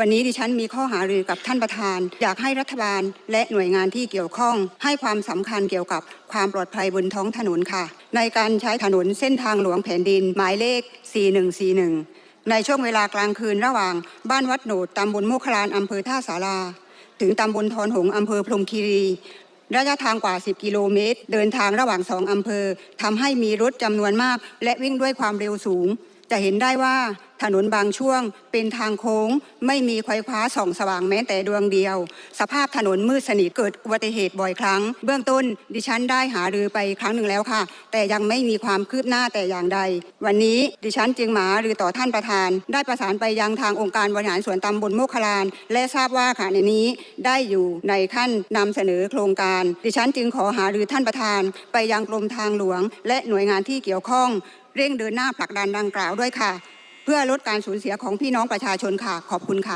วันนี้ดิฉันมีข้อหารือกับท่านประธาน อยากให้รัฐบาลและหน่วยงานที่เกี่ยวข้อง ให้ความสำคัญเกี่ยวกับความปลอดภัยบนท้องถนนค่ะ ในการใช้ถนนเส้นทางหลวงแผ่นดินหมายเลข 4141 ในช่วงเวลากลางคืนระหว่าง บ้านวัดโหนดตำบลโมคคลานอำเภอท่าสารา ถึงตำบลทอนหงอำเภอพรมคีรีระยะทางกว่า 10 กิโลเมตร เดินทางระหว่างสองอำเภอทำให้มีรถจำนวนมาก และวิ่งด้วยความเร็วสูง จะเห็นได้ว่าถนนบางช่วงเป็นทางโค้ง ไม่มีไฟฟ้าส่องสว่างแม้แต่ดวงเดียว สภาพถนนมืดสนิทเกิดอุบัติเหตุบ่อยครั้ง เบื้องต้นดิฉันได้หารือไปครั้งหนึ่งแล้วค่ะ แต่ยังไม่มีความคืบหน้าแต่อย่างใด วันนี้ดิฉันจึงหมาหรือต่อท่านประธาน ได้ประสานไปยังทางองค์การบริหารส่วนตำบลโมกขลาน และทราบว่าขณะนี้ได้อยู่ในขั้นนำเสนอโครงการ ดิฉันจึงขอหารือท่านประธาน ไปยังกรมทางหลวง และหน่วยงานที่เกี่ยวข้องเร่งเดินหน้าผลักดันดังกล่าวด้วยค่ะ พื่อลดการสูญเสียของพี่น้องประชาชนค่ะขอบคุณค่ะ